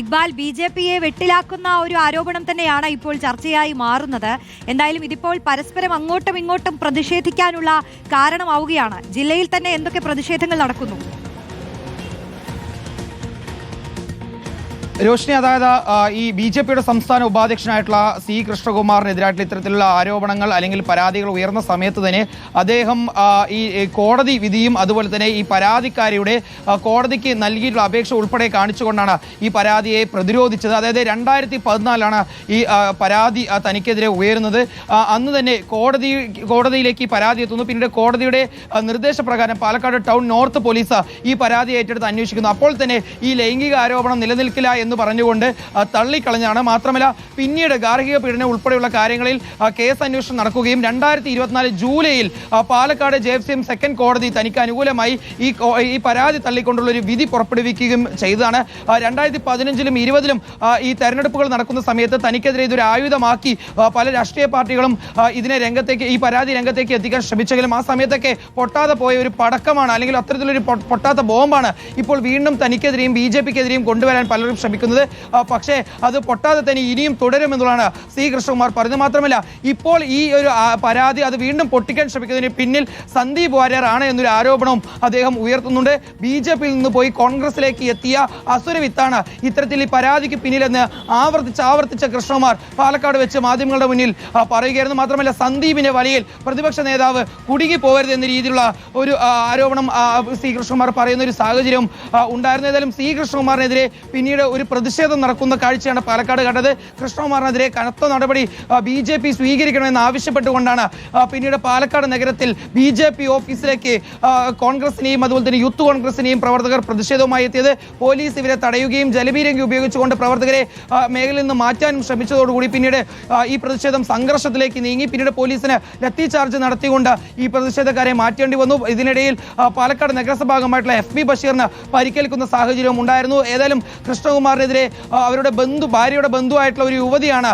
Iqbal B J പിയെ വെട്ടിലാക്കുന്ന ഒരു ആരോപണം തന്നെയാണ് ഇപ്പോൾ ചർച്ചയായി മാറുന്നത്. എന്തായാലും ഇതിപ്പോൾ പരസ്പരം അങ്ങോട്ടും ഇങ്ങോട്ടും പ്രതിഷേധിക്കാനുള്ള കാരണമാവുകയാണ്. ജില്ലയിൽ തന്നെ എന്തൊക്കെ പ്രതിഷേധങ്ങൾ നടക്കുന്നു? രോഷിനി അതായത് ഈ ബി ജെ പിയുടെ സംസ്ഥാന ഉപാധ്യക്ഷനായിട്ടുള്ള സി കൃഷ്ണകുമാറിനെതിരായിട്ടുള്ള ഇത്തരത്തിലുള്ള ആരോപണങ്ങൾ അല്ലെങ്കിൽ പരാതികൾ ഉയർന്ന സമയത്ത് തന്നെ അദ്ദേഹം ഈ കോടതി വിധിയും അതുപോലെ തന്നെ ഈ പരാതിക്കാരിയുടെ കോടതിക്ക് നൽകിയിട്ടുള്ള അപേക്ഷ ഉൾപ്പെടെ കാണിച്ചുകൊണ്ടാണ് ഈ പരാതിയെ പ്രതിരോധിച്ചത്. അതായത് രണ്ടായിരത്തി പതിനാലാണ് ഈ പരാതി തനിക്കെതിരെ ഉയരുന്നത്. അന്ന് തന്നെ കോടതി കോടതിയിലേക്ക് ഈ പരാതി എത്തുന്നു. പിന്നീട് കോടതിയുടെ നിർദ്ദേശപ്രകാരം പാലക്കാട് ടൗൺ നോർത്ത് പോലീസ് ഈ പരാതി ഏറ്റെടുത്ത് അന്വേഷിക്കുന്നു. അപ്പോൾ തന്നെ ഈ ലൈംഗിക ആരോപണം നിലനിൽക്കില്ല എന്ന് പറഞ്ഞുകൊണ്ട് തള്ളിക്കളഞ്ഞാണ്. മാത്രമല്ല പിന്നീട് ഗാർഹിക പീഡനം ഉൾപ്പെടെയുള്ള കാര്യങ്ങളിൽ കേസ് അന്വേഷണം നടക്കുകയും രണ്ടായിരത്തി ഇരുപത്തിനാല് ജൂലൈയിൽ പാലക്കാട് ജെ സെക്കൻഡ് കോടതി തനിക്ക് അനുകൂലമായി ഈ ഈ പരാതി തള്ളിക്കൊണ്ടുള്ള ഒരു വിധി പുറപ്പെടുവിക്കുകയും ചെയ്തതാണ്. രണ്ടായിരത്തി പതിനഞ്ചിലും ഇരുപതിലും ഈ തെരഞ്ഞെടുപ്പുകൾ നടക്കുന്ന സമയത്ത് തനിക്കെതിരെ ഇതൊരു ആയുധമാക്കി പല രാഷ്ട്രീയ പാർട്ടികളും ഇതിനെ രംഗത്തേക്ക് ഈ പരാതി രംഗത്തേക്ക് എത്തിക്കാൻ ശ്രമിച്ചെങ്കിലും ആ സമയത്തൊക്കെ പൊട്ടാതെ പോയ ഒരു പടക്കമാണ് അല്ലെങ്കിൽ അത്തരത്തിലൊരു പൊട്ടാത്ത ബോംബാണ് ഇപ്പോൾ വീണ്ടും തനിക്കെതിരെയും ബി ജെ പിക്കെതിരെയും കൊണ്ടുവരാൻ പലരും ശ്രമിക്കുന്നത്. ആ, പക്ഷേ അത് പൊട്ടാതെ തന്നെ ഇനിയും തുടരുമെന്നുള്ളതാണ് സി കൃഷ്ണകുമാർ പറഞ്ഞത്. മാത്രമല്ല ഇപ്പോൾ ഈ ഒരു പരാതി അത് വീണ്ടും പൊട്ടിക്കാൻ ശ്രമിക്കുന്നതിന് പിന്നിൽ സന്ദീപ് വാര്യർ ആണ് എന്നൊരു ആരോപണവും അദ്ദേഹം ഉയർത്തുന്നുണ്ട്. ബി ജെ പിയിൽ നിന്ന് പോയി കോൺഗ്രസിലേക്ക് എത്തിയ അസുരവിത്താണ് ഇത്തരത്തിൽ ഈ പരാതിക്ക് പിന്നിലെന്ന് ആവർത്തിച്ച് ആവർത്തിച്ച കൃഷ്ണകുമാർ പാലക്കാട് വെച്ച് മാധ്യമങ്ങളുടെ മുന്നിൽ പറയുകയായിരുന്നു. മാത്രമല്ല സന്ദീപിന്റെ വലയിൽ പ്രതിപക്ഷ നേതാവ് കുടുങ്ങി പോകരുത് എന്ന രീതിയിലുള്ള ഒരു ആരോപണം സി കൃഷ്ണകുമാർ പറയുന്ന ഒരു സാഹചര്യം ഉണ്ടായിരുന്നു. ഏതായാലും സി കൃഷ്ണകുമാറിനെതിരെ പിന്നീട് ഒരു പ്രതിഷേധം നടക്കുന്ന കാഴ്ചയാണ് പാലക്കാട് കണ്ടത്. കൃഷ്ണകുമാറിനെതിരെ കനത്ത നടപടി ബി ജെ പി സ്വീകരിക്കണമെന്ന് ആവശ്യപ്പെട്ടുകൊണ്ടാണ് പിന്നീട് പാലക്കാട് നഗരത്തിൽ ബി ജെ പി ഓഫീസിലേക്ക് കോൺഗ്രസിനെയും അതുപോലെ തന്നെ യൂത്ത് കോൺഗ്രസിനെയും പ്രവർത്തകർ പ്രതിഷേധവുമായി എത്തിയത്. പോലീസ് ഇവരെ തടയുകയും ജലപീരങ്കി ഉപയോഗിച്ചുകൊണ്ട് പ്രവർത്തകരെ മേഖലയിൽ നിന്ന് മാറ്റാനും ശ്രമിച്ചതോടുകൂടി പിന്നീട് ഈ പ്രതിഷേധം സംഘർഷത്തിലേക്ക് നീങ്ങി. പിന്നീട് പോലീസിന് ലത്തി ചാർജ് നടത്തിക്കൊണ്ട് ഈ പ്രതിഷേധക്കാരെ മാറ്റേണ്ടി വന്നു. ഇതിനിടയിൽ പാലക്കാട് നഗരസഭാംഗമായിട്ടുള്ള എഫ് ബി ബഷീറിന് പരിക്കേൽക്കുന്ന സാഹചര്യവും ഉണ്ടായിരുന്നു. ഏതായാലും കൃഷ്ണകുമാറിനെതിരെ ആ, അവരുടെ ബന്ധു ഭാര്യയുടെ ബന്ധുവായിട്ടുള്ള ഒരു യുവതിയാണ്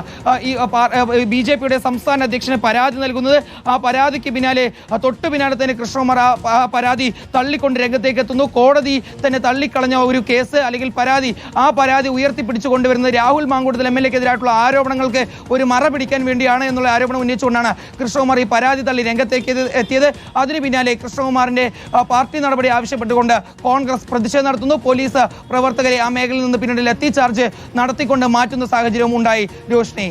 ഈ ബി ജെ പിയുടെ സംസ്ഥാന അധ്യക്ഷന് പരാതി നൽകുന്നത്. ആ പരാതിക്ക് പിന്നാലെ തൊട്ടു പിന്നാലെ തന്നെ കൃഷ്ണകുമാർ ആ പരാതി തള്ളിക്കൊണ്ട് രംഗത്തേക്ക് എത്തുന്നു. കോടതി തന്നെ തള്ളിക്കളഞ്ഞ ഒരു കേസ് അല്ലെങ്കിൽ പരാതി ആ പരാതി ഉയർത്തിപ്പിടിച്ചു കൊണ്ടുവരുന്നത് രാഹുൽ മാങ്കൂട്ടത്തിൽ എം എൽ എക്കെതിരായിട്ടുള്ള ആരോപണങ്ങൾക്ക് ഒരു മറ പിടിക്കാൻ വേണ്ടിയാണ് എന്നുള്ള ആരോപണം ഉന്നയിച്ചുകൊണ്ടാണ് കൃഷ്ണകുമാർ ഈ പരാതി തള്ളി രംഗത്തേക്ക് എത്തിയത്. അതിന് പിന്നാലെ കൃഷ്ണകുമാറിന്റെ പാർട്ടി നടപടി ആവശ്യപ്പെട്ടുകൊണ്ട് കോൺഗ്രസ് പ്രതിഷേധം നടത്തുന്നു. പോലീസ് പ്രവർത്തകരെ ആ മേഖലയിൽ നിന്ന് പിന്നീട് ലത്തി ചാർജ് നടത്തിക്കൊണ്ട് മാറ്റുന്ന സാഹചര്യവും ഉണ്ടായി. രോഷ്നി.